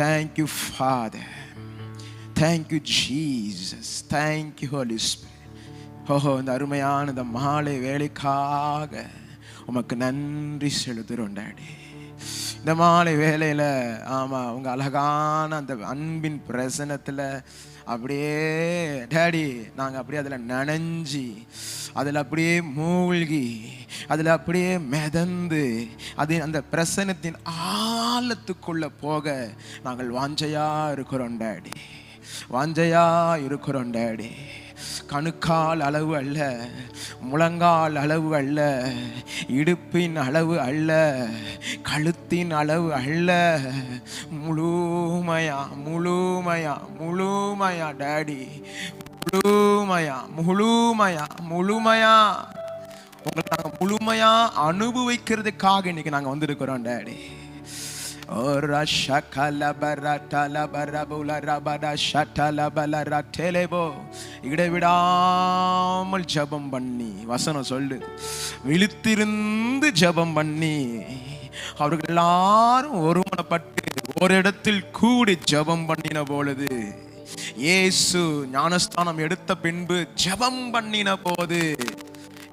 Thank you father Thank you, Holy Spirit. ஓஹோ இந்த அருமையான இந்த மாலை வேலைக்காக உமக்கு நன்றி செலுத்துகிறோம் டாடி. இந்த மாலை வேலையில் ஆமாம் உங்கள் அழகான அந்த அன்பின் பிரசனத்தில் அப்படியே டேடி நாங்கள் அப்படியே அதில் நனைஞ்சி அதில் அப்படியே மூழ்கி அதில் அப்படியே மிதந்து அது அந்த பிரசனத்தின் ஆழத்துக்குள்ளே போக நாங்கள் வாஞ்சையா இருக்கிறோம் டேடி. வாஞ்சையா இருக்கிறோம் டேடி. கணுக்கால் அளவு அல்ல முழங்கால் அளவு அல்ல இடுப்பின் அளவு அல்ல கழுத்தின் அளவு அல்ல. முழுமையா முழுமையா முழுமையா டேடி. முழுமையா முழுமையா முழுமையா. உங்களை நாங்கள் முழுமையா அனுபவிக்கிறதுக்காக இன்னைக்கு நாங்கள் வந்திருக்கிறோம் daddy. Ora shakala baratala barabula rabada shatala balara telebo இடைவிடாமல் ஜெபம் பண்ணி வசனம் சொல்லு. விழித்திருந்து ஜெபம் பண்ணி அவர்கள் எல்லாரும் ஒருமனப்பட்டு ஒரு இடத்தில் கூடி ஜெபம் பண்ணின பொழுது இயேசு ஞானஸ்தானம் எடுத்த பின்பு ஜெபம் பண்ணின போது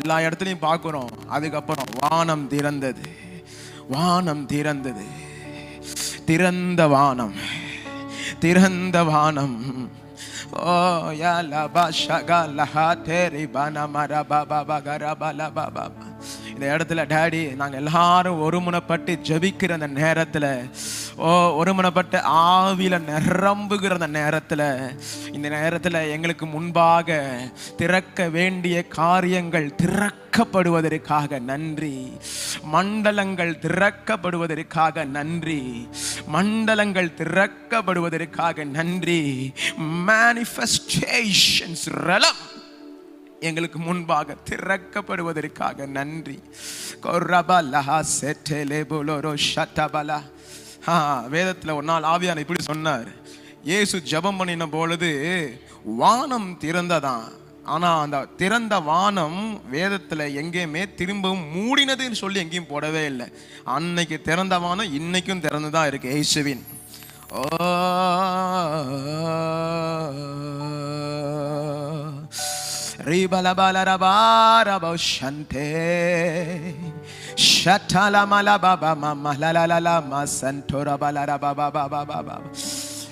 எல்லா இடத்துலையும் பார்க்குறோம். அதுக்கப்புறம் வானம் திறந்தது. வானம் திறந்தது. திறந்த வானம் திறந்த வானம். ஓ யா லபா லஹா தேரி பன மர பாபா பகர பல பாபா இந்த இடத்துல டேடி நாங்கள் எல்லாரும் ஒருமுனைப்பட்டு ஜெபிக்கிற அந்த நேரத்தில் ஓ ஒருமனப்பட்ட ஆவியில் நிரம்புகிற அந்த நேரத்தில் இந்த நேரத்தில் எங்களுக்கு முன்பாக திறக்க வேண்டிய காரியங்கள் திறக்கப்படுவதற்காக நன்றி. மண்டலங்கள் திறக்கப்படுவதற்காக நன்றி. மண்டலங்கள் திறக்கப்படுவதற்காக நன்றி. மேனிஃபெஸ்டேஷன்ஸ் ரலம் எங்களுக்கு முன்பாக திறக்கப்படுவதற்காக நன்றி. கொர்ரபலஹா செட்டெலே புலோரோ ஷட்டபலா வேதத்தில் ஒரு நாள் ஆவியான இப்படி சொன்னார். இயேசு ஜெபம் பண்ணின பொழுது வானம் திறந்ததான் ஆனால் அந்த திறந்த வானம் வேதத்தில் எங்கேயுமே திரும்பவும் மூடினதுன்னு சொல்லி எங்கேயும் போடவே இல்லை. அன்னைக்கு திறந்த வானம் இன்னைக்கும் திறந்து தான் இருக்கு இயேசுவின். ஓ Ribalabalabarabashante. Shatala malababa malalalala masantora balarababa.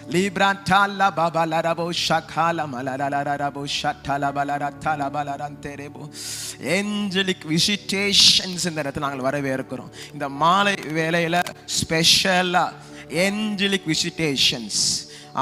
Librantala rabo shakala malalarabo shatala balaratala balaranterebo. Angelic visitations இந்த இடத்துல நாங்கள் வரவேற்கிறோம் இந்த மாலை வேலையில ஸ்பெஷலா ஏஞ்சலிக் விசிட்டேஷன்ஸ்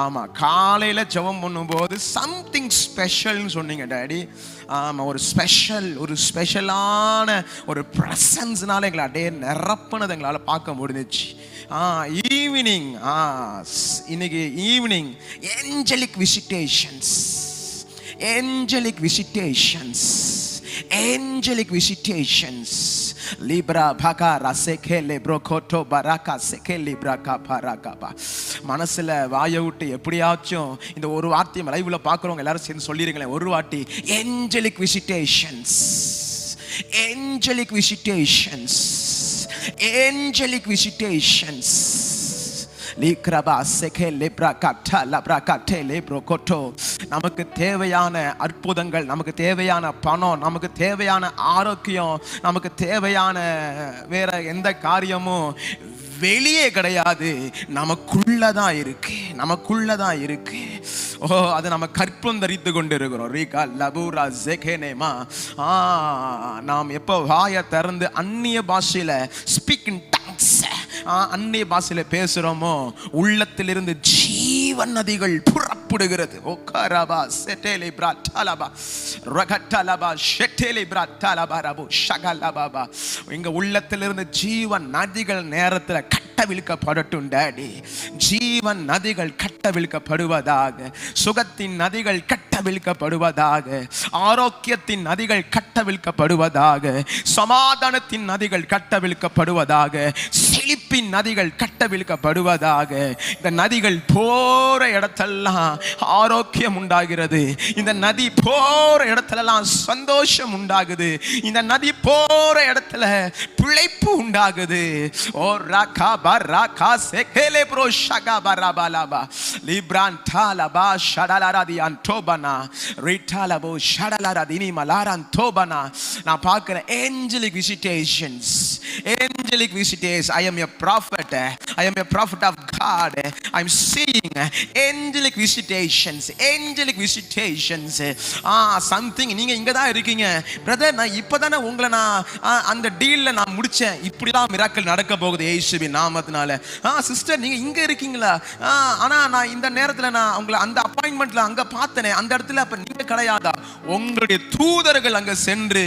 ஆமாம் காலையில் ஜெபம் பண்ணும்போது சம்திங் ஸ்பெஷல்னு சொன்னீங்க டாடி. ஆமாம் ஒரு ஸ்பெஷல் ஒரு ஸ்பெஷலான ஒரு ப்ரெசன்ஸ்னால எங்களை அப்படியே நிரப்புனது எங்களால் பார்க்க முடிஞ்சிச்சு. ஆ ஈவினிங் ஆ இன்னைக்கு evening angelic visitations angelic visitations angelic visitations visitations libra bhaka seke libro koto baraka seke libra kaparakaba மனசுல வாயை விட்டு எப்படியாச்சும் இந்த ஒரு வார்த்தையை லைவ்ல பார்க்குறவங்க எல்லாரும் சேர்ந்து சொல்லிருங்களேன் ஒரு வாட்டி angelic visitations angelic visitations angelic visitations லீக்ரபா செகே லிப்ரா கட்டா லப்ரா கட்டே லிப்ரோ கொட்டோ நமக்கு தேவையான அற்புதங்கள் நமக்கு தேவையான பணம் நமக்கு தேவையான ஆரோக்கியம் நமக்கு தேவையான வேற எந்த காரியமும் வெளியே கிடையாது நமக்குள்ள தான் இருக்கு நமக்குள்ள தான் இருக்கு ஓ அது நம்ம கற்பம் தரித்து கொண்டு இருக்கிறோம் ரீகா லபூரா ஜெகேனேமா ஆ நாம் எப்போ வாயை திறந்து அந்நிய பாஷையில் ஸ்பீக் இன் டங்ஸ் அந்நிய பாஷையில பேசுறோமோ? உள்ளத்திலிருந்து ஜீவன் நதிகள் புறப்படுகிறது. ஒக்கரபா செட்டேலை பிராட்டாலபா ரகட்டலபா ஷெட்டேலை பிராட்டாலபா ரபு ஷகலபாபா. எங்கள் உள்ளத்திலிருந்து ஜீவன் நதிகள் நேரத்தில் கட்டவிழ்க்கப்படட்டும் டாடி ஜீவன் நதிகள் கட்டவிழ்க்கப்படுவதாக சுகத்தின் நதிகள் கட்டவிழ்க்கப்படுவதாக ஆரோக்கியத்தின் நதிகள் கட்டவிழ்க்கப்படுவதாக சமாதானத்தின் நதிகள் கட்டவிழ்க்கப்படுவதாக செழிப்பின் நதிகள் கட்டவிழ்க்கப்படுவதாக இந்த நதிகள் போற இடத்தெல்லாம் ஆரோக்கியம் உண்டாகிறது. இந்த நதி போற இடத்துலலாம் சந்தோஷம் உண்டாகுது. இந்த நதி போற இடத்துல பிழைப்பு உண்டாகுது. ஓ ராக்கா baraka sekele bro shaga barabalaba libranta la ba shadalara di antobana ritala bo shadalara நான் பார்க்கிறேன் angelic visitations angelic visitation I am I am a of God I am seeing angelic visitations angelic visitations ah something நீங்கள் இங்கே இருக்கீங்க brother நான் இப்போ உங்களை நான் அந்த டீலில் நான் முடித்தேன் இப்படிலாம் மிராக்கள் நடக்க போகுது ஏசுவின் நாம் நாமத்தினால ஆ சிஸ்டர் நீங்க இங்க இருக்கீங்களா? ஆ, ஆனா நான் இந்த நேரத்துல நான் உங்களை அந்த அப்பாயின்மெண்ட்ல அங்க பார்த்தனே. அந்த இடத்துல அப்ப நீங்க கிடையாதா? உங்களுடைய தூதர்கள் அங்க சென்று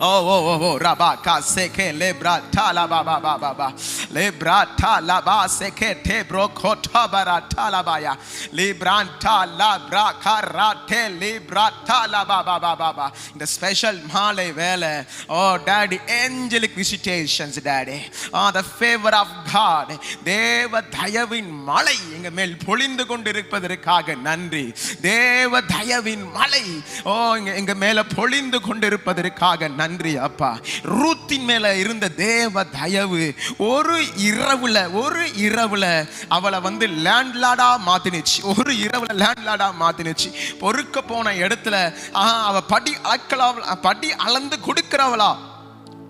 ஓ ஓ ஓ ஓ Rabaka கா செகே லெப்ரா ba ba பா பா பா பா பா ba seke லா பா செகே டே ப்ரோ கோ டா பரா டா லா பா யா லிப்ரான் டா ba ba கா ரா டே லிப்ரா டா லா பா பா பா பா பா இந்த ஸ்பெஷல் மாலை வேலை ஓ daddy angelic visitations the favour of God தேவ தயவின் மலை எங்க மேல் பொழிந்து கொண்டிருப்பதற்காக நன்றி. தேவ தயவின் மலை ஓ எங்க எங்க மேல பொழிந்து கொண்டிருப்பதற்காக நன்றி அப்பா. ரூத்தின் மேல இருந்த தேவ தயவு ஒரு இரவுல ஒரு இரவுல அவளை வந்து லேண்ட்லாடா மாத்தினுச்சு. ஒரு இரவுல லேண்ட்லாடா மாத்தினுச்சு. பொறுக்க போன இடத்துல அவ படி அளக்கலாம் படி அளந்து கொடுக்கிறவளா.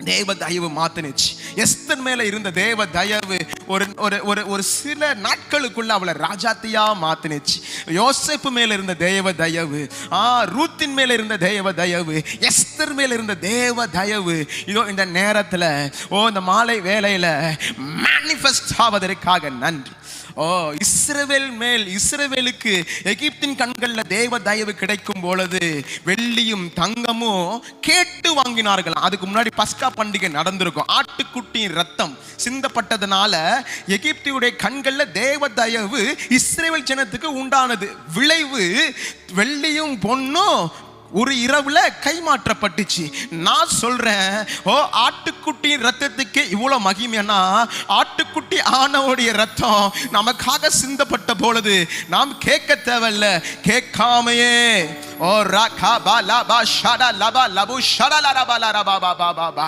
தேவ தயவு மாத்தினுச்சு. எஸ்தன் மேல இருந்த தேவ தயவு ஒரு ஒரு ஒரு ஒரு சில நாட்களுக்குள்ள அவளை ராஜாத்தியா மாத்தினுச்சு. யோசிப்பு மேல இருந்த தேவ தயவு ஆ ரூத்தின் மேல இருந்த தேவ தயவு எஸ்தர் மேல இருந்த தேவ தயவு இதோ இந்த நேரத்துல ஓ இந்த மாலை வேலையில மேனிஃபெஸ்ட் ஆவதற்காக நன்றி. ஓ இஸ்ரவேல் மேல் இஸ்ரவேலுக்கு எகிப்தின் கண்களில் தேவ தயவு கிடைக்கும் பொழுது வெள்ளியும் தங்கமும் கேட்டு வாங்கினார்கள். அதுக்கு முன்னாடி பஸ்கா பண்டிகை நடந்திருக்கும். ஆட்டுக்குட்டியின் ரத்தம் சிந்தப்பட்டதுனால எகிப்தியுடைய கண்கள்ல தேவ தயவு இஸ்ரேல் ஜனத்துக்கு உண்டானது. விளைவு வெள்ளியும் பொன்னும் ஒரு இரவுல கைமாற்றப்பட்டுச்சு. நான் சொல்றேன் ஓ ஆட்டுக்குட்டி ரத்தத்துக்கு இவ்வளவு மகிமைன்னா ஆட்டுக்குட்டி ஆனவுடைய ரத்தம் நமக்காக சிந்தப்பட்ட பொழுது நாம் கேட்க தேவையில்ல. கேட்காமையே. ஓ ரகா பா லபா லபு பா பா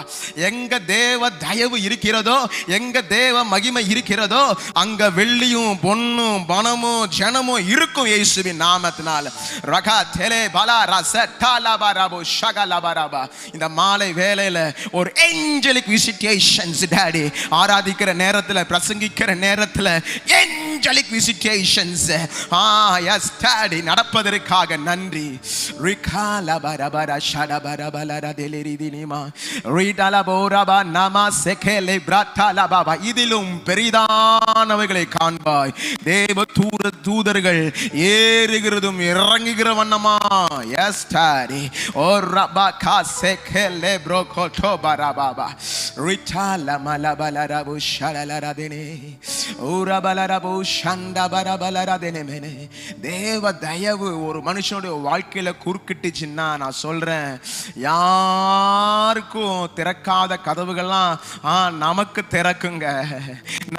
எங்க தேவ தயவு இருக்கிறதோ எங்க தேவ மகிமை இருக்கிறதோ அங்க வெள்ளியும் பொன்னும் பணமும் ஜனமும் இருக்கும் இயேசுவின் நாமத்தினால. ரகா தெலே பலா ரச டாலபா ராபோ ஷகா லபா ராபா இந்த மாலை வேலையில ஒரு ஏஞ்சலிக் விசிட்டேஷன்ஸ் டாடி ஆராதிக்கிற நேரத்தில் பிரசங்கிக்கிற நேரத்தில் a angelic visitations ah yes daddy நடப்பதற்காக நன்றி ரிகால பரபர ஷடபரபலர தெலிரிதினிமா ரீடல போரபா நம செகேலே பிரத்தல பாபா இதிலும் பெரிதானவைகளை காண்பாய் தேவ தூர தூதர்கள் ஏறுகிறதும் இறங்குகிற வண்ணமா எஸ் டாடி ஓ ரபா கா செகேலே ப்ரோ கோட்டோ பரபாபா ரிட்டால மலபலரபு ஷடலரதினே ஊரபலரபு ஷண்டபரபலரதினே மேனே தேவ தயவு ஒரு மனுஷனுடைய வாழ்க்கையில குறுக்கிட்டுச்சுன்னா நான் சொல்றேன் யாருக்கும் திறக்காத கதவுகள்லாம் ஆ நமக்கு திறக்குங்க.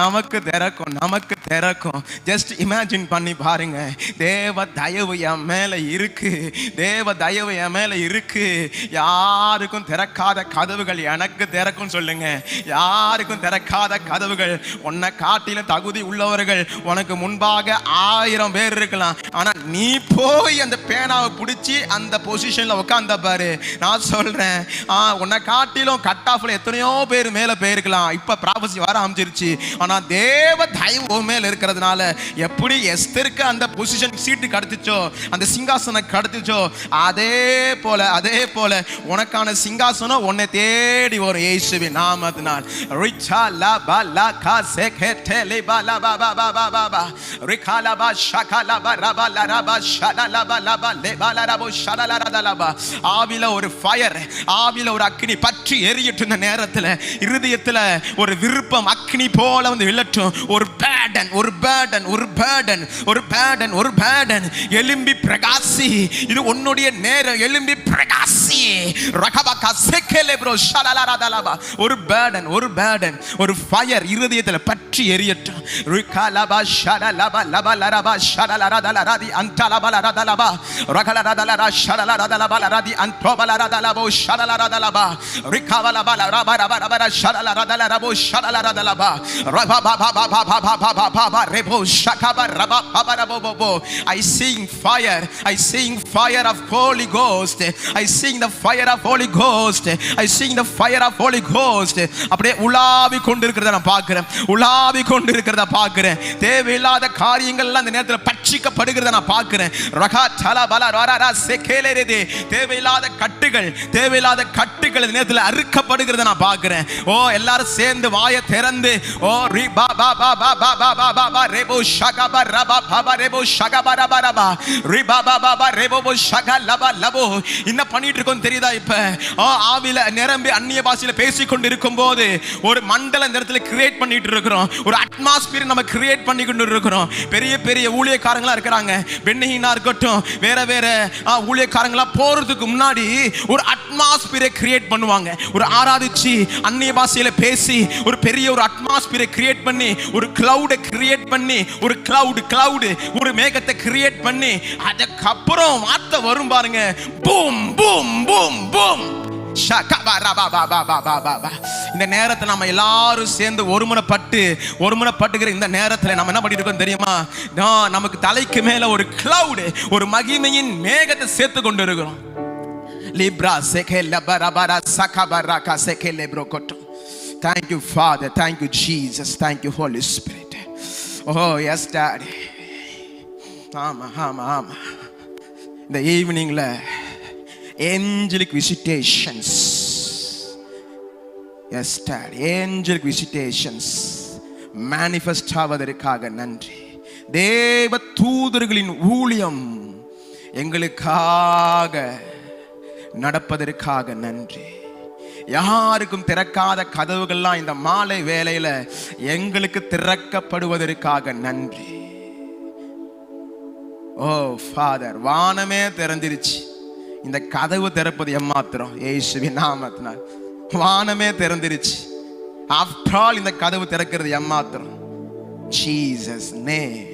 நமக்கு திறக்கும் நமக்கு திறக்கும். ஜஸ்ட் இமேஜின் பண்ணி பாருங்க. தேவ தயவு என் மேலே இருக்கு. தேவ தயவு என் மேலே இருக்கு. யாருக்கும் திறக்காத கதவுகள் எனக்கு திறக்கும் சொல்லுங்க. யாருக்கும் திறக்காத கதவுகள். உன்னை காட்டிலும் தகுதி உள்ளவர்கள் உனக்கு முன்பாக ஆயிரம் பேர் இருக்கலாம். ஆனால் நீ போய் அந்த பேனாவை பிடிச்சி அந்த பொசிஷனில் உட்காந்த பாரு. நான் சொல்கிறேன் ஆ உன்னை காட்டிலும் கட் ஆஃபில் எத்தனையோ பேர் மேலே போயிருக்கலாம். இப்போ ப்ராபசி வர அமைஞ்சிருச்சு ஆனால் தேவ தயவு மேல் இருக்கிறதுனால எப்படி எஸ்தருக்கு அந்த பொசிஷன் சீட்டு கிடைச்சிச்சோ அந்த சிங்காசனம் கிடைச்சிச்சோ அதே போல அதே போல உனக்கான சிங்காசனம் உன்னை தேடி வரும். ஏசுவி நாமத்தினால். ரிச்சா லா பா லா கா சே கே டே லி பா லா பா பா பா பா பா பா. ரிகா லா பா ஷகா லா பா ரா பா லா ரா பா ஷா லா பா லா பா லே பா லா ரா போ ஷா லா ரா லா பா. ஆவில ஒரு ஃபயர் ஆவில ஒரு அக்னி பற்றி எரியிட்டு இருந்த நேரத்தில் இருதயத்தில் ஒரு விருப்பம் அக்னி போல வந்து விழட்டும். ஒரு பேடன் ஒரு பேடன் ஒரு பேடன் ஒரு பேடன் ஒரு பேடன் எலும்பி பிரகாசி. இது உன்னுடைய நேரம். எலும்பி பிரகாசி. ரகபகா செக்கலே ப்ரோ. ஷலலரதலபா. ஒரு பேடன் ஒரு பேடன் ஒரு ஃபயர் இருதயத்தில் பற்றி எரியட்டும். ரிகலபா ஷடலப லபலரப அந்தோபலரதலபோ ரிகவலபலரபரபரபர I sing fire. I sing fire of Holy Ghost. I sing the fire of Holy Ghost. I sing the fire of Holy Ghost. அப்படியே உலாவி கொண்டிருக்கிறத நான் பார்க்கிறேன் உலாவி கொண்டிருக்கிறத பார்க்கிறேன் தேவையில்லாத காரியங்கள்லாம் அந்த நேரத்தில் பட்சிக்கப்படுகிறத நான் பார்க்கிறேன் ரகா சலா பலா ராரா செகேலேரே தேவையில்லாத கட்டுகள் தேவையில்லாத கட்டுகள் இந்த நேரத்தில் அறுக்கப்படுகிறத நான் பார்க்கிறேன் ஓ எல்லாரும் சேர்ந்து வாயை திறந்து ஓ ரி பா பா பா பா பா பா பா பா பா ரெபோ ஷகப ரபா பபா ரெபோ ஷகப ரபா ரபா ரி பா பா பா பா ரெபோ போ ஷக லபா லபோ என்ன பண்ணிட்டு இருக்கோம் தெரியுதா இப்ப ஆவில நிரம்பி அந்நிய பாஷையில பேசிக்கொண்டு இருக்கும் போது ஒரு மண்டல இந்த கிரியேட் பண்ணிட்டு இருக்கிறோம் ஒரு அட்மாஸ்பியர் நம்ம கிரியேட் பண்ணிக்கொண்டு இருக்கிறோம் பெரிய பெரிய ஊழியக்காரங்களா இருக்கிறாங்க பெண்ணினா இருக்கட்டும் வேற வேற ஊழியக்காரங்களா போறதுக்கு முன்னாடி ஒரு அட்மாஸ்பியரை கிரியேட் பண்ணுவாங்க ஒரு ஆராதிச்சு அந்நிய பாஷையில பேசி ஒரு பெரிய ஒரு அட்மாஸ்பியரை கிரியேட் பண்ணி ஒரு கிளவுடை கிரியேட் பண்ணி ஒரு கிளவுட் கிளவுட் ஒரு மேகத்தை கிரியேட் பண்ணி அதுக்கப்புறம் வார்த்தை வரும் பாருங்க. பூம் பூம் பூம் பூம் இந்த நேரத்தை நம்ம எல்லாரும் சேர்ந்து ஒருமுனைப்பட்டு ஒருமுனைப்பட்டுகிற இந்த நேரத்தில் நம்ம என்ன பண்ணிருக்கோம் தெரியுமா? நான் நமக்கு தலைக்கு மேல ஒரு கிளவுடு ஒரு மகிமையின் மேகத்தை சேர்த்து கொண்டு இருக்கிறோம் லிப்ரா செகே லபரபரா சகபராகா செகே லெப்ரோ கொட்டும் Thank you, Father. Thank you, Jesus. Thank you, Holy Spirit. Oh, yes, Daddy. ஆமா ஆமா ஆமா இந்த ஈவினிங்கில் angelic visitations yes dad angelic visitations manifest ஆவதற்காக நன்றி தேவ தூதர்களின் ஊழியம் எங்களுக்காக நடப்பதற்காக நன்றி யாருக்கும் திறக்காத கதவுகள்லாம் இந்த மாலை வேலையில எங்களுக்கு திறக்கப்படுவதற்காக நன்றி. ஓ ஃபாதர் வானமே திறந்திருச்சு. இந்த கதவு திறப்பது எம்மாத்திரம் ஏசுவி நாமத்தினால். வானமே திறந்திருச்சு. ஆஃப்டர் ஆல் இந்த கதவு திறக்கிறது எம்மாத்திரம் ஜீசஸ் நே